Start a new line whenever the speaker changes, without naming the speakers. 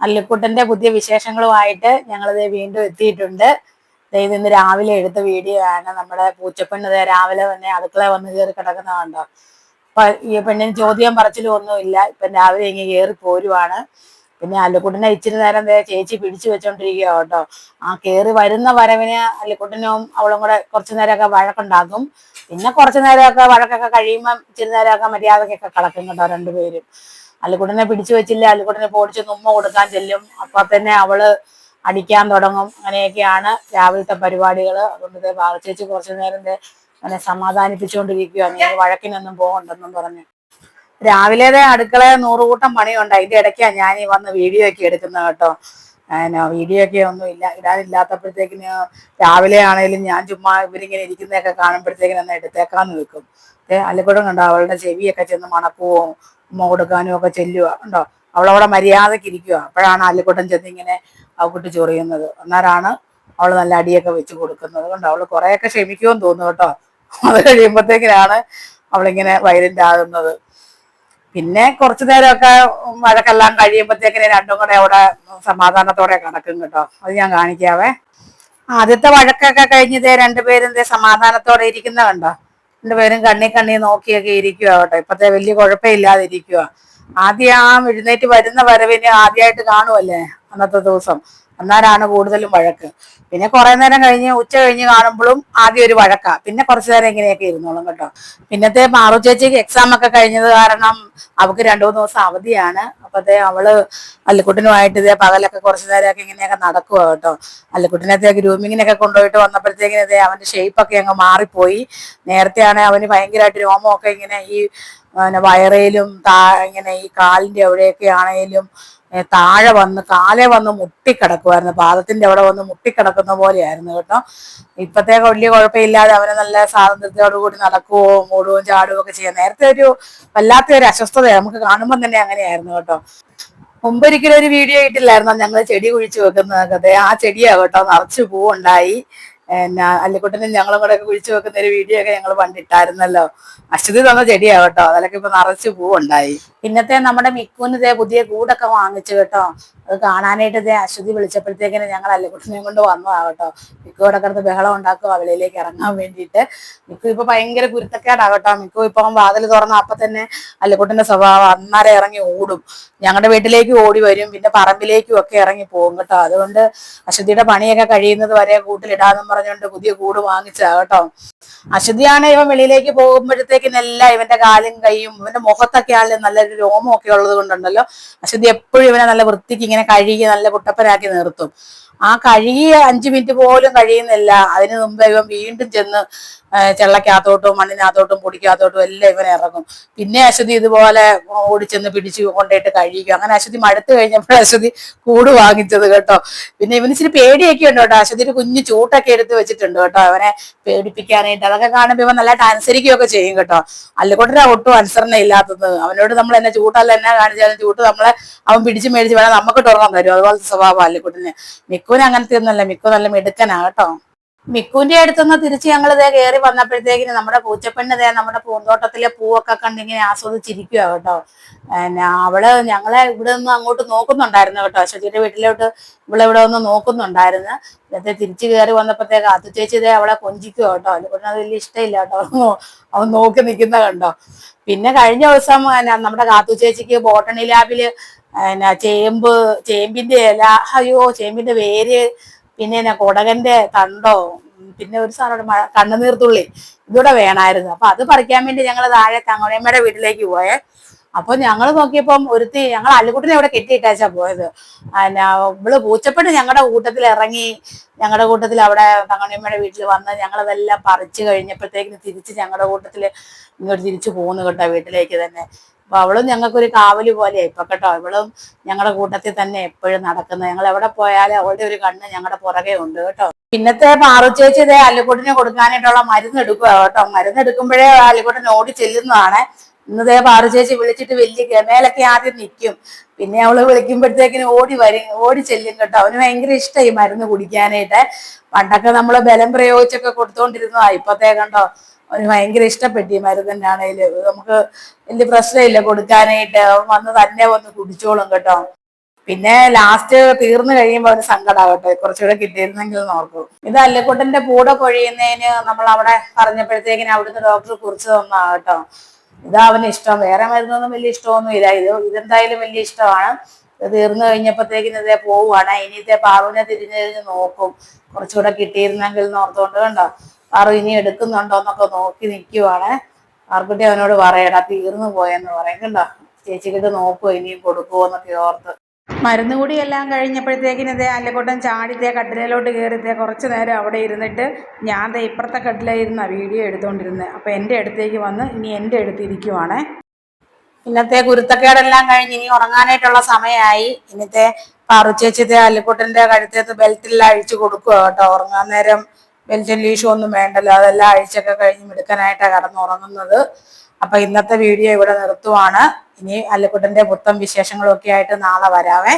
അല്ലിക്കുട്ടന്റെ പുതിയ വിശേഷങ്ങളുമായിട്ട് ഞങ്ങളിത് വീണ്ടും എത്തിയിട്ടുണ്ട്. ഇത് ഇന്ന് രാവിലെ എടുത്ത വീഡിയോ ആണ്. നമ്മുടെ പൂച്ചപ്പെണ്ണ് രാവിലെ തന്നെ അടുക്കള വന്ന് കയറി കിടക്കുന്ന കണ്ടോ? അപ്പൊ ഈ പെണ്ണിന് ചോദ്യം പറച്ചിലും ഒന്നുമില്ല ഇപ്പൊ രാവിലെ ഇങ്ങനെ കയറി പോരുവാണ്. പിന്നെ അല്ലിക്കുട്ടനെ ഇച്ചിരി നേരം ചേച്ചി പിടിച്ചു വെച്ചോണ്ടിരിക്കുക കേട്ടോ. ആ കയറി വരുന്ന വരവിന് അല്ലിക്കുട്ടനും അവളും കൂടെ കുറച്ചു നേരമൊക്കെ വഴക്കുണ്ടാക്കും. പിന്നെ കുറച്ചു നേരമൊക്കെ വഴക്കൊക്കെ കഴിയുമ്പോൾ ഇച്ചിരി നേരമൊക്കെ മര്യാദക്കൊക്കെ കിടക്കും കേട്ടോ രണ്ടുപേരും. അല്ലിക്കുട്ടനെ പിടിച്ചു വെച്ചില്ല? അല്ലിക്കുട്ടനെ പോടിച്ച് ഉമ്മ കൊടുക്കാൻ ചെല്ലും. അപ്പൊ തന്നെ അവൾ അടിക്കാൻ തുടങ്ങും. അങ്ങനെയൊക്കെയാണ് രാവിലത്തെ പരിപാടികൾ അതുകൊണ്ട് ദേ ചേച്ചി കുറച്ചു നേരം ദേ അങ്ങനെ സമാധാനിപ്പിച്ചുകൊണ്ടിരിക്കുക നീ വഴക്കിനൊന്നും പോകണ്ടെന്നും പറഞ്ഞു. രാവിലെ ദേ അടുക്കള നൂറുകൂട്ടം പണിയുണ്ട്. അതിന്റെ ഇടയ്ക്കാണ് ഞാൻ ഈ വന്ന് വീഡിയോ ഒക്കെ എടുക്കുന്നത് കേട്ടോ. വീഡിയോ ഒക്കെ ഒന്നും ഇല്ല. ഇടാനില്ലാത്തപ്പോഴത്തേക്കിന് രാവിലെ ആണെങ്കിലും ഞാൻ ചുമ്മാ ഇവരിങ്ങനെ ഇരിക്കുന്നതൊക്കെ കാണുമ്പോഴത്തേക്കിന് എടുത്തേക്കാന്ന് വെക്കും. അല്ലിക്കൂടം കണ്ടോ? അവളുടെ ചെവിയൊക്കെ ചെന്ന് മണക്കുവോ ഉമ്മ കൊടുക്കാനും ഒക്കെ ചെല്ലുക ഉണ്ടോ അവളവിടെ മര്യാദയ്ക്ക് ഇരിക്കുക അപ്പോഴാണ് അല്ലിക്കുട്ടൻ ചെന്ന് ഇങ്ങനെ അവക്കുട്ടി ചൊറിയുന്നത്. അന്നേരമാണ് അവൾ നല്ല അടിയൊക്കെ വെച്ച് കൊടുക്കുന്നത്. കണ്ടോ? അവൾ കുറേയൊക്കെ ക്ഷമിക്കുമെന്ന് തോന്നുന്നു കേട്ടോ. അത് കഴിയുമ്പോഴത്തേക്കിനാണ് അവളിങ്ങനെ വയലന്റ് ആകുന്നത് പിന്നെ കുറച്ചു നേരമൊക്കെ വഴക്കെല്ലാം കഴിയുമ്പോഴത്തേക്കിന് രണ്ടും കൂടെ അവിടെ സമാധാനത്തോടെ കണക്കും കേട്ടോ. അത് ഞാൻ കാണിക്കാവേ. ആദ്യത്തെ വഴക്കൊക്കെ കഴിഞ്ഞതേ രണ്ടുപേരും സമാധാനത്തോടെ ഇരിക്കുന്ന കണ്ടോ? രണ്ടുപേരും കണ്ണി കണ്ണി നോക്കിയൊക്കെ ഇരിക്കുക കേട്ടോ. ഇപ്പത്തെ വലിയ കുഴപ്പമില്ലാതെ ഇരിക്കുക ആദ്യം ആ എഴുന്നേറ്റ് വരുന്ന വരവിന് ആദ്യമായിട്ട് കാണുമല്ലേ അന്നത്തെ ദിവസം? അന്നാരാണ് കൂടുതലും വഴക്ക്? പിന്നെ കുറെ നേരം കഴിഞ്ഞ് ഉച്ച കഴിഞ്ഞ് കാണുമ്പോഴും ആദ്യം ഒരു വഴക്കാ. പിന്നെ കുറച്ചു നേരം ഇങ്ങനെയൊക്കെ ഇരുന്നോളും കേട്ടോ. പിന്നത്തെ മാറു ചേച്ചിക്ക് എക്സാം ഒക്കെ കഴിഞ്ഞത് കാരണം അവക്ക് രണ്ടു മൂന്ന് ദിവസം അവധിയാണ്. അപ്പത്തെ അവൾ അല്ലിക്കുട്ടനുമായിട്ട് ഇതേ പകലൊക്കെ കുറച്ചു നേരമൊക്കെ ഇങ്ങനെയൊക്കെ നടക്കുക കേട്ടോ. അല്ലിക്കുട്ടിനത്തെ ഗ്രൂമിങ്ങിനൊക്കെ കൊണ്ടുപോയിട്ട് വന്നപ്പോഴത്തേക്കിനും ഇതേ അവന്റെ ഷേപ്പ് ഒക്കെ അങ്ങ് മാറിപ്പോയി. നേരത്തെ ആണെങ്കിൽ അവന് ഭയങ്കരമായിട്ട് രോമമൊക്കെ ഇങ്ങനെ ഈ വയറയിലും താ ഇങ്ങനെ ഈ കാലിന്റെ അവിടെയൊക്കെ ആണെങ്കിലും താഴെ വന്ന് കാലെ വന്ന് മുട്ടിക്കിടക്കുമായിരുന്നു പാദത്തിന്റെ അവിടെ വന്ന് മുട്ടിക്കിടക്കുന്ന പോലെയായിരുന്നു കേട്ടോ. ഇപ്പത്തേക്ക് വലിയ കുഴപ്പമില്ലാതെ അവനെ നല്ല സ്വാതന്ത്ര്യത്തോടു കൂടി നടക്കുവോ ഓടുകയും ചാടുകയും ഒക്കെ ചെയ്യാം. നേരത്തെ ഒരു വല്ലാത്ത ഒരു അസ്വസ്ഥത നമുക്ക് കാണുമ്പോൾ തന്നെ അങ്ങനെയായിരുന്നു കേട്ടോ. മുമ്പൊരിക്കലും ഒരു വീഡിയോ ഇട്ടില്ലായിരുന്നു? ഞങ്ങൾ ചെടി കുഴിച്ചു വെക്കുന്നതൊക്കെ. ആ ചെടിയാ കേട്ടോ നിറച്ച് പൂവുണ്ടായി. അല്ലിക്കുട്ടനും ഞങ്ങളും കൂടെ കുഴിച്ചു വെക്കുന്ന ഒരു വീഡിയോ ഒക്കെ ഞങ്ങൾ പണ്ടിട്ടായിരുന്നല്ലോ. അശ്വതി തന്ന ചെടിയാ കേട്ടോ. അതിലൊക്കെ ഇപ്പൊ നിറച്ച് പൂവുണ്ടായി. പിന്നത്തെ നമ്മുടെ മിക്കുവിന് ഇതേ പുതിയ കൂടൊക്കെ വാങ്ങിച്ചു കേട്ടോ. അത് കാണാനായിട്ട് ഇതേ അശ്വതി വിളിച്ചപ്പോഴത്തേക്കിന് ഞങ്ങൾ അല്ലിക്കുട്ടനെയും കൊണ്ട് വന്നതാ കേട്ടോ. മിക്കു ഇവിടെ കിടന്ന് ബഹളം ഉണ്ടാക്കും വെളിയിലേക്ക് ഇറങ്ങാൻ വേണ്ടിയിട്ട്. മിക്കു ഇപ്പൊ ഭയങ്കര കുരുത്തക്കേടാ കേട്ടോ. മിക്കു ഇപ്പൊ വാതിൽ തുറന്ന അപ്പൊ തന്നെ അല്ലിക്കുട്ടന്റെ സ്വഭാവം അന്നേരം ഇറങ്ങി ഓടും. ഞങ്ങളുടെ വീട്ടിലേക്ക് ഓടി വരും. പിന്നെ പറമ്പിലേക്കും ഒക്കെ ഇറങ്ങി പോകും കേട്ടോ. അതുകൊണ്ട് അശ്വതിയുടെ പണിയൊക്കെ കഴിയുന്നത് വരെ കൂട്ടിലിടാന്നും പറഞ്ഞുകൊണ്ട് പുതിയ കൂട് വാങ്ങിച്ചതാ കേട്ടോ. അശ്വതിയാണ് ഇവൻ വെളിയിലേക്ക് പോകുമ്പോഴത്തേക്കിനെല്ലാം ഇവന്റെ കാലും കൈയും ഇവന്റെ മുഖത്തൊക്കെ ആണെങ്കിലും നല്ലൊരു രോമമൊക്കെ ഉള്ളത് കൊണ്ടുണ്ടല്ലോ. അശ്വതി എപ്പോഴും ഇവനെ നല്ല വൃത്തിക്ക് ഇങ്ങനെ കഴുകി നല്ല കുട്ടപ്പനാക്കി നിർത്തും. ആ കഴുകിയ അഞ്ചു മിനിറ്റ് പോലും കഴിയുന്നില്ല. അതിനു മുമ്പ് ഇവൻ വീണ്ടും ചെന്ന് ചെള്ളക്കകത്തോട്ടും മണ്ണിനകത്തോട്ടും പൊടിക്കകത്തോട്ടും എല്ലാം ഇവനെ ഇറങ്ങും. പിന്നെ അശ്വതി ഇതുപോലെ ഓടിച്ചെന്ന് പിടിച്ച് കൊണ്ടുപോയിട്ട് കഴിക്കും. അങ്ങനെ അശ്വതി മടുത്തു കഴിഞ്ഞപ്പോൾ അശ്വതി കൂട് വാങ്ങിച്ചത് കേട്ടോ. പിന്നെ ഇവന് ഇച്ചിരി പേടിയൊക്കെ ഉണ്ട് കേട്ടോ. അശ്വതിയുടെ കുഞ്ഞു ചൂട്ടൊക്കെ എടുത്ത് വെച്ചിട്ടുണ്ട് കേട്ടോ അവനെ പേടിപ്പിക്കാനായിട്ട്. അതൊക്കെ കാണുമ്പോൾ ഇവൻ നല്ലതായിട്ട് അനുസരിക്കുകയൊക്കെ ചെയ്യും കേട്ടോ. അല്ലുകൊണ്ടരാ ഒട്ടും അനുസരണ ഇല്ലാത്തത്. അവനോട് നമ്മൾ എന്നെ ചൂട്ടല്ല എന്നെ കാണിച്ചാലും ചൂട്ട് നമ്മളെ അവൻ പിടിച്ച് മേടിച്ച് വേണം നമുക്ക് തുറന്നു തരും. അതുപോലത്തെ സ്വഭാവം അല്ലുകുട്ടിന് മിക്കുവിന് അങ്ങനത്തെ ഒന്നുമല്ല മിക്കു നല്ല മിടുക്കനാ കേട്ടോ. മിക്കുവിന്റെ അടുത്തുനിന്ന് തിരിച്ച് ഞങ്ങൾ ഇതേ കയറി വന്നപ്പോഴത്തേക്കിന് നമ്മുടെ പൂച്ചപ്പെണ്ണ് ഇതേ നമ്മുടെ പൂന്തോട്ടത്തിലെ പൂവൊക്കെ കണ്ടിങ്ങനെ ആസ്വദിച്ചിരിക്കുക കേട്ടോ. പിന്നെ അവൾ ഞങ്ങളെ ഇവിടെ നിന്ന് അങ്ങോട്ട് നോക്കുന്നുണ്ടായിരുന്നു കേട്ടോ. അശ്വതിയുടെ വീട്ടിലോട്ട് ഇവിടെ ഇവിടെ ഒന്ന് നോക്കുന്നുണ്ടായിരുന്നു. ഇന്നത്തെ തിരിച്ചു കയറി വന്നപ്പോഴത്തേക്ക് അതു ചേച്ചി ഇതേ അവളെ കൊഞ്ചിക്കുക കേട്ടോ. അതുകൊണ്ട് അത് വലിയ ഇഷ്ടമില്ല കേട്ടോ. അവൻ നോക്കി നിൽക്കുന്ന കണ്ടോ. പിന്നെ കഴിഞ്ഞ ദിവസം നമ്മുടെ കാത്തു ചേച്ചിക്ക് ബോട്ടണി ലാബിൽ ചേമ്പ് ചേമ്പിന്റെ ഇല അയ്യോ ചേമ്പിന്റെ വേര് പിന്നെ കൊടകന്റെ തണ്ടോ പിന്നെ ഒരു സാധനം മഴ കണ്ണുനീർത്തുള്ളി ഇതൂടെ വേണമായിരുന്നു അപ്പൊ അത് പറിക്കാൻ വേണ്ടി ഞങ്ങൾ താഴെ തങ്ങണയമ്മയുടെ വീട്ടിലേക്ക് പോയേ. അപ്പൊ ഞങ്ങൾ നോക്കിയപ്പം ഒരുത്തി ഞങ്ങൾ അല്ലുകുട്ടിനെ അവിടെ കെട്ടിയിട്ടാച്ചാ പോയത്. പിന്നെ ഇവൾ പൂച്ചപ്പെട്ട് ഞങ്ങളുടെ കൂട്ടത്തിൽ ഇറങ്ങി ഞങ്ങളുടെ കൂട്ടത്തിൽ അവിടെ തങ്ങണിയമ്മയുടെ വീട്ടിൽ വന്ന് ഞങ്ങളതെല്ലാം പറിച്ചു കഴിഞ്ഞപ്പോഴത്തേക്കിന് തിരിച്ച് ഞങ്ങളുടെ കൂട്ടത്തിൽ ഇങ്ങോട്ട് തിരിച്ചു പോകുന്നു കേട്ടോ വീട്ടിലേക്ക് തന്നെ. അപ്പൊ അവളും ഞങ്ങൾക്കൊരു കാവൽ പോലെ ഇപ്പൊ കേട്ടോ. ഇവളും ഞങ്ങളുടെ കൂട്ടത്തിൽ തന്നെ എപ്പോഴും നടക്കുന്നത്. ഞങ്ങൾ എവിടെ പോയാലും അവളുടെ ഒരു കണ്ണ് ഞങ്ങളുടെ പുറകെ ഉണ്ട് കേട്ടോ. പിന്നത്തെ പാറുച്ചേച്ചി ഇതേ അല്ലുക്കുട്ടിനെ കൊടുക്കാനായിട്ടുള്ള മരുന്ന് എടുക്കുക കേട്ടോ. മരുന്ന് എടുക്കുമ്പോഴേ അല്ലുക്കുട്ടൻ ഓടി ചെല്ലുന്നതാണ്. ഇന്നതേ പാറു ചേച്ചി വിളിച്ചിട്ട് വലിയ ഗമേലൊക്കെ ആദ്യം നിൽക്കും പിന്നെ അവൾ വിളിക്കുമ്പോഴത്തേക്കിന് ഓടി വരും ഓടി ചെല്ലും കേട്ടോ. അവന് ഭയങ്കര ഇഷ്ടമായി മരുന്ന് കുടിക്കാനായിട്ട്. പണ്ടൊക്കെ നമ്മൾ ബലം പ്രയോഗിച്ചൊക്കെ കൊടുത്തോണ്ടിരുന്നതാ. ഇപ്പത്തേ കണ്ടോ? ഭയങ്കര ഇഷ്ടപ്പെട്ടു ഈ നമുക്ക് വലിയ പ്രശ്നമില്ല കൊടുക്കാനായിട്ട്. വന്ന് തന്നെ വന്ന് കുടിച്ചോളും കേട്ടോ. പിന്നെ ലാസ്റ്റ് തീർന്നു കഴിയുമ്പോൾ ഒരു സങ്കടമാകട്ടെ കുറച്ചുകൂടെ കിട്ടിയിരുന്നെങ്കിൽ ഓർക്കും. ഇത് അല്ലിക്കുട്ടന്റെ പൂട കൊഴിയുന്നതിന് നമ്മൾ അവിടെ പറഞ്ഞപ്പോഴത്തേക്കിന് അവിടുന്ന് ഡോക്ടർ കുറിച്ച് തന്നാ കേട്ടോ. ഇതാ അവന് ഇഷ്ടം. വേറെ മരുന്നൊന്നും വലിയ ഇഷ്ടമൊന്നും ഇല്ല. ഇത് ഇതെന്തായാലും വലിയ ഇഷ്ടമാണ്. തീർന്നു കഴിഞ്ഞപ്പോഴത്തേക്കിന് ഇതേ പോവുകയാണ്. ഇനിത്തെ പാറുവിനെ തിരിഞ്ഞു തിരിഞ്ഞ് നോക്കും. കുറച്ചുകൂടെ കിട്ടിയിരുന്നെങ്കിൽ എന്ന് കണ്ടോ. പാറു ഇനി എടുക്കുന്നുണ്ടോ എന്നൊക്കെ നോക്കി നിൽക്കുവാണ് ആർക്കുട്ടി അവനോട് പറയടാ തീർന്നു പോയെന്ന് പറയും കണ്ടോ ചേച്ചിക്കിട്ട് നോക്കുമോ ഇനിയും കൊടുക്കുമോ എന്നൊക്കെ ഓർത്ത്. മരുന്ന് കൂടി എല്ലാം കഴിഞ്ഞപ്പോഴത്തേക്കിന് ഇതേ അല്ലക്കൂട്ടം ചാടിത്തേ കട്ടിലയിലോട്ട് കയറിത്തേ കുറച്ച് നേരം അവിടെ ഇരുന്നിട്ട് ഞാൻ ദേ ഇപ്പുറത്തെ കട്ടിലായിരുന്ന വീഡിയോ എടുത്തുകൊണ്ടിരുന്നത് അപ്പോൾ എന്റെ അടുത്തേക്ക് വന്ന് ഇനി എന്റെ അടുത്തിരിക്കുവാണേ ഇന്നത്തെ കുരുത്തക്കേടെല്ലാം കഴിഞ്ഞ് ഇനി ഉറങ്ങാനായിട്ടുള്ള സമയമായി. ഇന്നത്തെ പാറുച്ചേച്ചത്തെ അല്ലക്കൂട്ടന്റെ കഴുത്തേത്ത് ബെൽറ്റെല്ലാം അഴിച്ചു കൊടുക്കുക കേട്ടോ. ഉറങ്ങാൻ നേരം ബെൽറ്റും ലീഷും ഒന്നും വേണ്ടല്ലോ. അതെല്ലാം ആഴ്ചയൊക്കെ കഴിഞ്ഞ് മിടുക്കനായിട്ടാണ് കടന്നുറങ്ങുന്നത്. അപ്പൊ ഇന്നത്തെ വീഡിയോ ഇവിടെ നിർത്തുവാണ്. ഇനി അല്ലിക്കുട്ടന്റെ പുത്തം വിശേഷങ്ങളൊക്കെ ആയിട്ട് നാളെ വരാവേ.